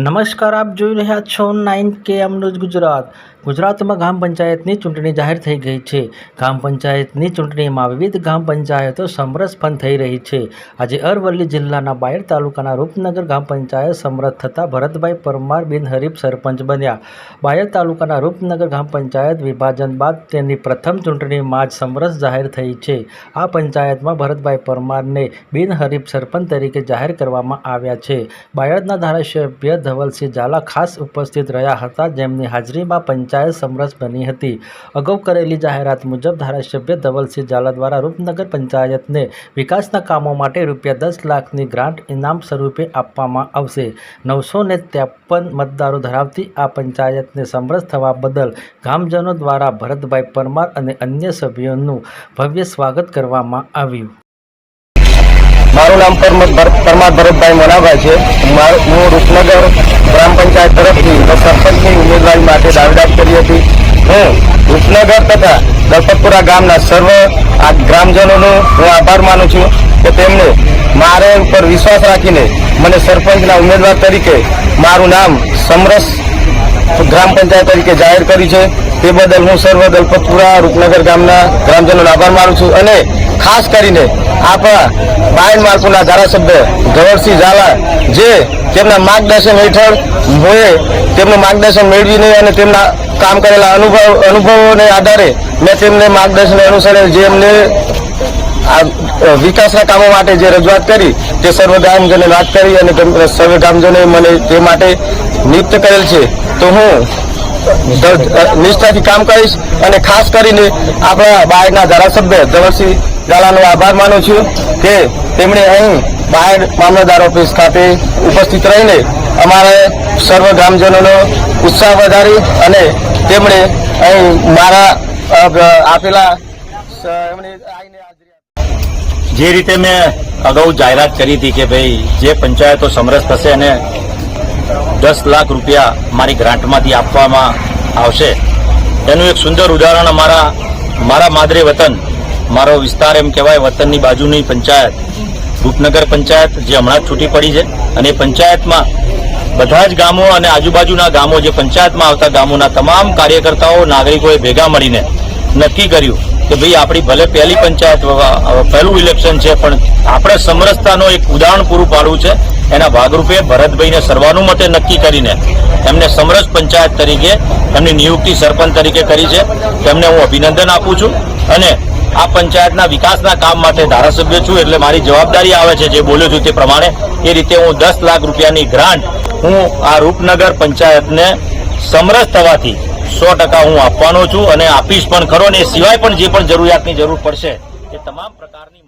નમસ્કાર, આપ જોઈ રહ્યા છો નાઇન કે ન્યૂઝ ગુજરાત. ગુજરાતમાં ગ્રામ પંચાયતની ચૂંટણી જાહેર થઈ ગઈ છે. ગ્રામ પંચાયતની ચૂંટણીમાં વિવિધ ગ્રામ પંચાયતો સમરસ પણ થઈ રહી છે. આજે અરવલ્લી જિલ્લાના બાયડ તાલુકાના રૂપનગર ગ્રામ પંચાયત સમરસ થતાં ભરતભાઈ પરમાર બિનહરીફ સરપંચ બન્યા. બાયડ તાલુકાના રૂપનગર ગ્રામ પંચાયત વિભાજન બાદ તેની પ્રથમ ચૂંટણીમાં જ સમરસ જાહેર થઈ છે. આ પંચાયતમાં ભરતભાઈ પરમારને બિનહરીફ સરપંચ તરીકે જાહેર કરવામાં આવ્યા છે. બાયડના ધારાસભ્ય ધવલસિંહ ઝાલા ખાસ ઉપસ્થિત રહ્યા હતા. જેમની હાજરીમાં પંચાયત સમરસ બની હતી. અગાઉ કરેલી જાહેરાત મુજબ ધારાસભ્ય ધવલસિંહ ઝાલા દ્વારા રૂપનગર પંચાયતને વિકાસના કામો માટે રૂપિયા દસ લાખની ગ્રાન્ટ ઇનામ સ્વરૂપે આપવામાં આવશે. નવસો ને ત્રેપન મતદારો ધરાવતી આ પંચાયતને સમરસ થવા બદલ ગામજનો દ્વારા ભરતભાઈ પરમાર અને અન્ય સભ્યોનું ભવ્ય સ્વાગત કરવામાં આવ્યું. મારું નામ પરમાર ભરતભાઈ મોનાભાઈ છે. હું રૂપનગર ગ્રામ પંચાયત તરફથી સરપંચની ઉમેદવારી માટે દાવેદાર કરી હતી. હું રૂપનગર તથા દલપતપુરા ગામના સર્વ આ ગ્રામજનોનો હું આભાર માનું છું કે તેમણે મારે ઉપર વિશ્વાસ રાખીને મને સરપંચના ઉમેદવાર તરીકે મારું નામ સમરસ ગ્રામ પંચાયત તરીકે જાહેર કર્યું છે. તે બદલ હું સર્વ દલપતપુરા રૂપનગર ગામના ગ્રામજનોનો આભાર માનું છું અને ખાસ કરીને આપણા બાયન માલપુરના ધારાસભ્ય ધવરસિંહ ઝાલા જે તેમના માર્ગદર્શન હેઠળ હું તેમનું માર્ગદર્શન મેળવીને અને તેમના કામ કરેલા અનુભવ, અનુભવોને આધારે મેં તેમને માર્ગદર્શન અનુસરે જે એમને આ વિકાસના કામો માટે જે રજૂઆત કરી તે સર્વ ગામજનોને વાત કરી અને સર્વ ગામજનોએ મને તે માટે નિયુક્ત કરેલ છે. તો હું નિષ્ઠાથી કામ કરીશ અને ખાસ કરીને આપણા બાયડના ધારાસભ્ય ધવરસિંહ ઝાલાનો આભાર માનું છું કે તેમણે અહીં બાયડ મામલતદાર ઓફિસ ખાતે ઉપસ્થિત રહીને અમારે સર્વ ગ્રામજનોનો ઉત્સાહ વધારી અને તેમણે અહીં મારા આપેલા. જે રીતે મેં અગાઉ જાહેરાત કરી હતી કે ભાઈ જે પંચાયતો સમરસ થશે અને દસ લાખ રૂપિયા મારી ગ્રાન્ટમાંથી આપવામાં આવશે. એનું એક સુંદર ઉદાહરણ અમારા, મારા માદરે વતન, મારો વિસ્તાર એમ કહેવાય, વતનની બાજુની પંચાયત, રૂપનગર પંચાયત, જે હમણાં જ છૂટી પડી છે. અને એ પંચાયતમાં બધા જ ગામો અને આજુબાજુના ગામો, જે પંચાયતમાં આવતા ગામોના તમામ કાર્યકર્તાઓ, નાગરિકોએ ભેગા મળીને નક્કી કર્યું કે ભાઈ આપણી ભલે પહેલી પંચાયત, પહેલું ઇલેક્શન છે, પણ આપણે સમરસતાનો એક ઉદાહરણ પૂરું પાડવું છે. એના ભાગરૂપે ભરતભાઈને સર્વાનુમતે નક્કી કરીને એમને સમરસ પંચાયત તરીકે એમની નિયુક્તિ સરપંચ તરીકે કરી છે. તેમને હું અભિનંદન આપું છું અને આ પંચાયતના વિકાસના કામ માટે ધારાસભ્ય છું એટલે મારી જવાબદારી આવે છે જે બોલ્યો છું તે પ્રમાણે એ રીતે હું દસ લાખ રૂપિયાની ગ્રાન્ટ હું આ રૂપનગર પંચાયતને સમરસ થવાથી સો ટકા હું આપવાનો છું અને આપીશ પણ ખરો અને એ સિવાય પણ જે પણ જરૂરિયાતની જરૂર પડશે એ તમામ પ્રકારની